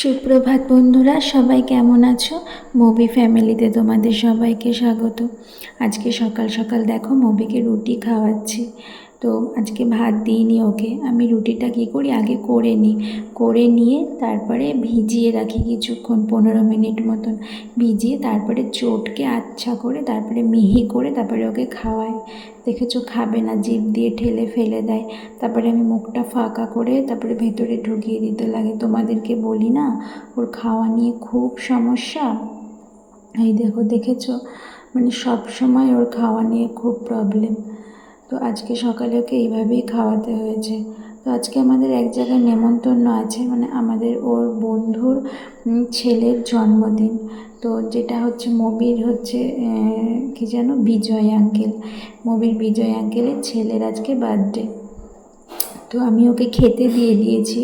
সুপ্রভাত বন্ধুরা, সবাই কেমন আছো? মবি ফ্যামিলিতে তোমাদের সবাইকে স্বাগত। আজকে সকাল সকাল দেখো মবিকে রুটি খাওয়াচ্ছি। তো আজকে ভাত দিইনি ওকে। আমি রুটিটা কী করি? আগে করে নিই। করে নিয়ে তারপরে ভিজিয়ে রাখি কিছুক্ষণ, পনেরো মিনিট মতন। ভিজিয়ে তারপরে চটকে আচ্ছা করে তারপরে মিহি করে তারপরে ওকে খাওয়াই। দেখেছ, খাবে না, জিভ দিয়ে ঠেলে ফেলে দেয়। তারপরে আমি মুখটা ফাঁকা করে তারপরে ভেতরে ঢুকিয়ে দিতে লাগে। তোমাদেরকে বলি না, ওর খাওয়া নিয়ে খুব সমস্যা। এই দেখো, দেখেছ? মানে সব সময় ওর খাওয়া নিয়ে খুব প্রবলেম তো আজকে সকালে ওকে এইভাবেই খাওয়াতে হয়েছে। তো আজকে আমাদের এক জায়গায় নেমন্তন্ন আছে মানে আমাদের ওর বন্ধুর ছেলের জন্মদিন। তো যেটা হচ্ছে মবির হচ্ছে কি যেন, বিজয় আঙ্কেল। মবির বিজয় আঙ্কেলের ছেলের আজকে বার্থডে তো আমি ওকে খেতে দিয়ে দিয়েছি।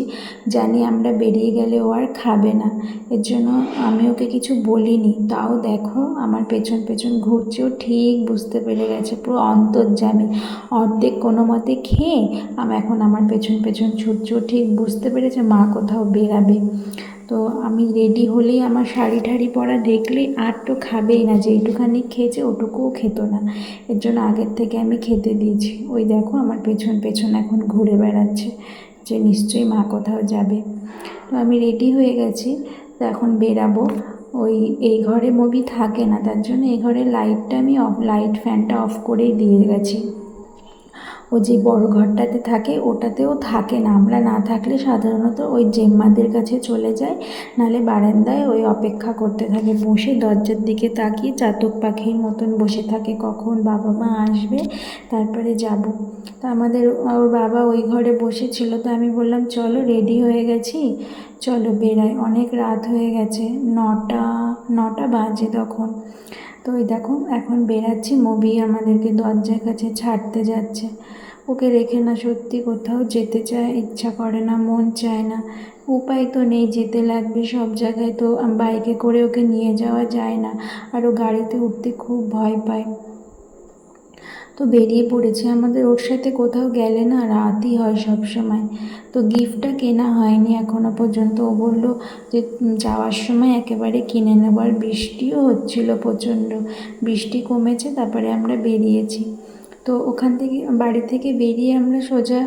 জানি আমরা বেরিয়ে গেলে ও আর খাবে না। এর জন্য আমি ওকে কিছু বলিনি। তাও দেখো আমার পেছন পেছন ঘুরছে। ও ঠিক বুঝতে পেরে গেছে। পুরো অন্তর্জামী। অর্ধেক কোনো মতে খেয়ে আমি এখন আমার পেছন পেছন ছুটছে। ও ঠিক বুঝতে পেরেছে মা কোথাও বেরাবে। তো আমি রেডি হলেই আমার শাড়ি ঠাড়ি পরা দেখলেই আর তো খাবেই না যেইটুখানি খেয়েছে ওটুকুও খেত না। এর জন্য আগের থেকে আমি খেতে দিয়েছি। ওই দেখো আমার পেছন পেছন এখন ঘুরে বেড়াচ্ছে, যে নিশ্চয়ই মা কোথাও যাবে। তো আমি রেডি হয়ে গেছি, তো এখন বেরাবো। ওই, এই ঘরে মুভি থাকে না, তার জন্য এই ঘরে লাইটটা আমি অফ লাইট ফ্যানটা অফ করেই দিয়ে গেছি। ও যে বড় ঘরটাতে থাকে, ওটাতেও থাকে না। আমরা না থাকলে সাধারণত ওই জেম্মাদের কাছে চলে যায় নালে বারান্দায় ওই অপেক্ষা করতে থাকে। বসে দরজার দিকে তাকিয়ে চাতক পাখির মতন বসে থাকে, কখন বাবা মা আসবে, তারপরে যাব। তা আমাদের ওর বাবা ওই ঘরে বসেছিল তো আমি বললাম, চলো রেডি হয়ে গেছি? চলো বেরাই অনেক রাত হয়ে গেছে, নটা নটা বাজে তখন। তো ওই দেখো, এখন বেরাচ্ছি। মবি আমাদেরকে দরজার কাছে ছাড়তে যাচ্ছে। ওকে রেখে না সত্যি কোথাও যেতে চায়, ইচ্ছা করে না, মন চায় না। উপায় তো নেই, যেতে লাগবে সব জায়গায়। তো বাইকে করে ওকে নিয়ে যাওয়া যায় না। আর ও গাড়িতে উঠতে খুব ভয় পায়। তো বেরিয়ে পড়েছে। আমাদের ওর সাথে কোথাও গেলে না রাতই হয় সব সময় তো গিফটটা কেনা হয়নি এখনও পর্যন্ত। ও বলল যে যাওয়ার সময় একেবারে কিনে নেব। আর বৃষ্টিও হচ্ছিল প্রচণ্ড। বৃষ্টি কমেছে, তারপরে আমরা বেরিয়েছি। তো ওখান থেকে, বাড়ি থেকে বেরিয়ে আমরা সোজা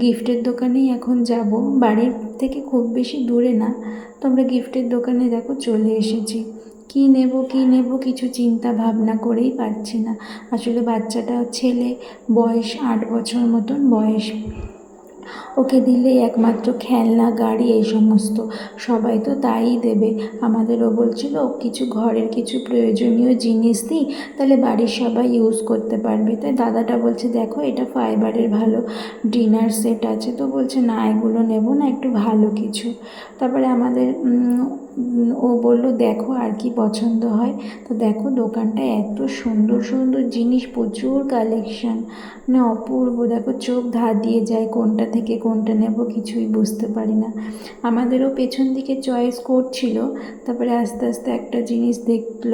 গিফটের দোকানেই এখন যাব। বাড়ির থেকে খুব বেশি দূরে না। তো আমরা গিফটের দোকানে দেখো চলে এসেছি। কী নেব, কি নেব কিছু চিন্তা ভাবনা করেই পারছি না। আসলে বাচ্চাটা ছেলে, বয়স আট বছর মতন বয়স। ওকে দিলেই একমাত্র খেলনা, গাড়ি, এই সমস্ত। সবাই তো তাই দেবে। আমাদেরও বলছিল, কিছু ঘরের কিছু প্রয়োজনীয় জিনিস দিই, তাহলে বাড়ির সবাই ইউজ করতে পারবে। তাই দাদাটা বলছে, দেখো, এটা ফাইবারের ভালো। ডিনার সেট আছে তো? বলছে, না, এগুলো নেব না, একটু ভালো কিছু। তারপরে আমাদের ও বলল, দেখো আর কি পছন্দ হয়। তো দেখো দোকানটা এত সুন্দর সুন্দর জিনিস, প্রচুর কালেকশন মানে অপূর্ব, দেখো, চোখ ধার দিয়ে যায় কোনটা থেকে কোনটা নেব কিছুই বুঝতে পারি না। আমাদেরও পেছন দিকে চয়েস করছিল তারপরে আস্তে আস্তে একটা জিনিস দেখল,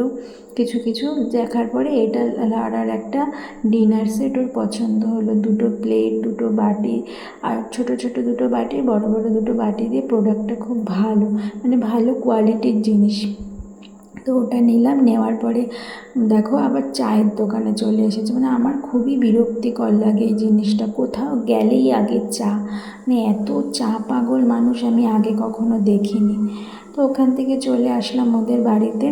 কিছু কিছু দেখার পরে এটা আর একটা ডিনার সেট ওর পছন্দ হলো। দুটো প্লেট দুটো বাটি, আর ছোট ছোট দুটো বাটি, বড় বড় দুটো বাটি দিয়ে প্রোডাক্টটা খুব ভালো মানে ভালো কোয়ালিটির জিনিস। তো ওটা নিলাম, নেওয়ার পরে, দেখো আবার চায়ের দোকানে চলে এসেছে। মানে আমার খুবই বিরক্তিকর লাগে এই জিনিসটা। কোথাও গেলেই আগে চা। মানে এত চা পাগল মানুষ আমি আগে কখনো দেখিনি। তো ওখান থেকে চলে আসলাম ওদের বাড়িতে।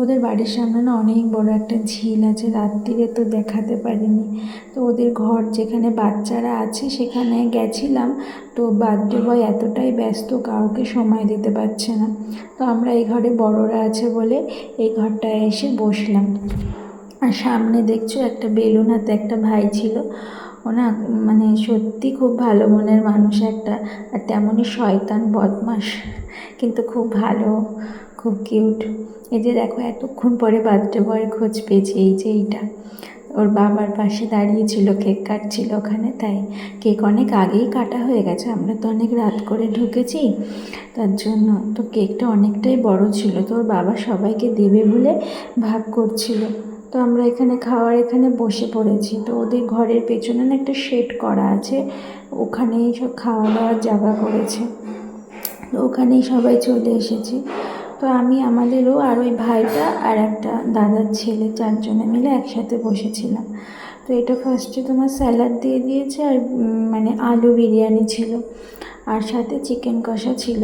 ওদের বাড়ির সামনে না অনেক বড় একটা ঝিল আছে, রাত্রিরে তো দেখাতে পারিনি। তো ওদের ঘর যেখানে বাচ্চারা আছে সেখানে গেছিলাম, তো বার্থডে বয় এতটাই ব্যস্ত কাউকে সময় দিতে পারছে না। তো আমরা এই ঘরে বড়রা আছে বলে এই ঘরটায় এসে বসলাম। আর সামনে দেখছ একটা বেলুন হাতে একটা ভাই ছিল। ওনা মানে সত্যি খুব ভালো মনের মানুষ একটা, আর তেমনই শয়তান বদমাস কিন্তু খুব ভালো। খুব কিউট। এই যে দেখো, এতক্ষণ পরে বার্থডে বয়ের খোঁজ পেয়েছি, এই যে এইটা। ওর বাবার পাশে দাঁড়িয়েছিল কেক কাটছিল ওখানে, তাই কেক অনেক আগেই কাটা হয়ে গেছে, আমরা তো অনেক রাত করে ঢুকেছি, তার জন্য তো কেকটা অনেকটাই বড় ছিল, তো ওর বাবা সবাইকে দেবে বলে ভাগ করছিল। তো আমরা এখানে খাওয়ার এখানে বসে পড়েছি, তো ওদের ঘরের পেছনে না একটা শেড করা আছে, ওখানেই সব খাওয়া দাওয়ার জায়গা করেছে। তো ওখানেই সবাই চলে এসেছি। তো আমি আমাদেরও আর ওই ভাইটা আর একটা দাদার ছেলে চারজনে মিলে একসাথে বসেছিলাম। তো এটা ফার্স্টে তোমার স্যালাড দিয়ে দিয়েছে আর মানে আলু বিরিয়ানি ছিল আর সাথে চিকেন কষা ছিল।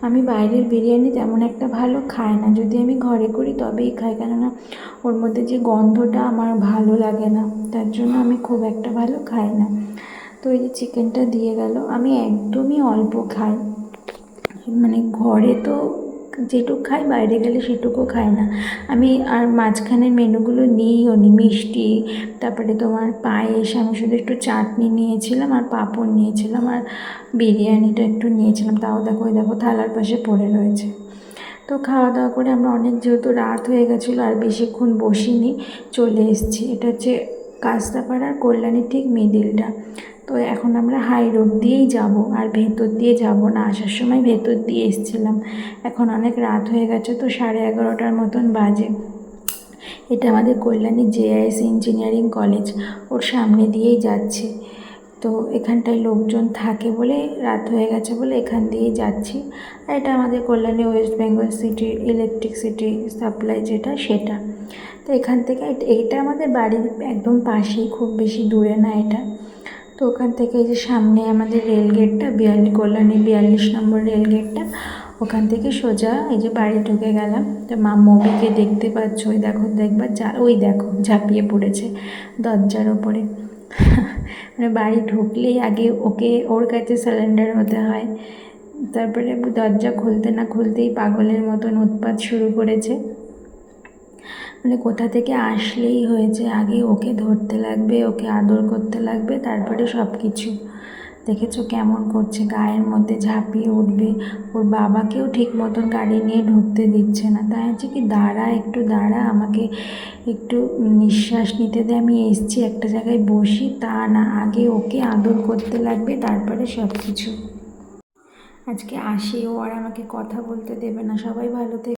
আমি বাইরের বিরিয়ানি তেমন একটা ভালো খাই না। যদি আমি ঘরে করি তবেই খাই, কেননা ওর মধ্যে যে গন্ধটা আমার ভালো লাগে না, তার জন্য আমি খুব একটা ভালো খাই না। তো এই যে চিকেনটা দিয়ে গেল। আমি একদমই অল্প খাই। মানে ঘরে তো যেটুকু খাই, বাইরে গেলে সেটুকু খাই না। আমি আর মাঝখানের মেনুগুলো নিইও নি, মিষ্টি, তারপরে তোমার পায়েস, আমি শুধু একটু চাটনি নিয়েছিলাম আর পাঁপড় নিয়েছিলাম আর বিরিয়ানিটা একটু নিয়েছিলাম। তাও দেখো, ওই দেখো থালার পাশে পড়ে রয়েছে। তো খাওয়া দাওয়া করে আমরা অনেক, যেহেতু রাত হয়ে গেছিল আর বেশিক্ষণ বসিনি, চলে এসেছি। এটা হচ্ছে কাস্তাপাড়ার কল্যাণীর ঠিক মিডিলটা। তো এখন আমরা হাই রোড দিয়েই যাব। আর ভেতর দিয়ে যাব না। আসার সময় ভেতর দিয়ে এসেছিলাম। এখন অনেক রাত হয়ে গেছে তো সাড়ে এগারোটার মতন বাজে। এটা আমাদের কল্যাণী জেআইএস ইঞ্জিনিয়ারিং কলেজ ওর সামনে দিয়েই যাচ্ছে। তো এখানটায় লোকজন থাকে বলে রাত হয়ে গেছে বলে এখান দিয়েই যাচ্ছি। আর এটা আমাদের Kalyani west Bengal city electricity supply যেটা, সেটা। তো এখান থেকে এটা আমাদের বাড়ির একদম পাশেই, খুব বেশি দূরে না এটা। তো ওখান থেকে এই যে সামনে আমাদের রেল গেটটা বিয়াল্লিশ কল্যাণী বিয়াল্লিশ নম্বর রেল গেটটা, ওখান থেকে সোজা এই যে বাড়ি ঢুকে গেলাম। তো মা মবিকে দেখতে পাচ্ছ, ওই দেখো দেখবার যা, ওই দেখো, ঝাঁপিয়ে পড়েছে দরজার ওপরে। মানে বাড়ি ঢুকলেই আগে ওকে, ওর কাছে সারেন্ডার হতে হয়। তারপরে দরজা খুলতে না খুলতেই পাগলের মতন উৎপাত শুরু করেছে। মানে কোথা থেকে আসলেই হয়েছে, আগে ওকে ধরতে লাগবে, ওকে আদর করতে লাগবে, তারপরে সব কিছু দেখেছ কেমন করছে, গায়ের মধ্যে ঝাঁপিয়ে উঠবে। ওর বাবাকেও ঠিক মতন গাড়ি নিয়ে ঢুকতে দিচ্ছে না। তাই হচ্ছে কি, দাঁড়া, একটু দাঁড়া, আমাকে একটু নিঃশ্বাস নিতে দে, আমি এসছি একটা জায়গায় বসি, তা না, আগে ওকে আদর করতে লাগবে, তারপরে সব কিছু আজকে আসি ও আর আমাকে কথা বলতে দেবে না। সবাই ভালো থেকে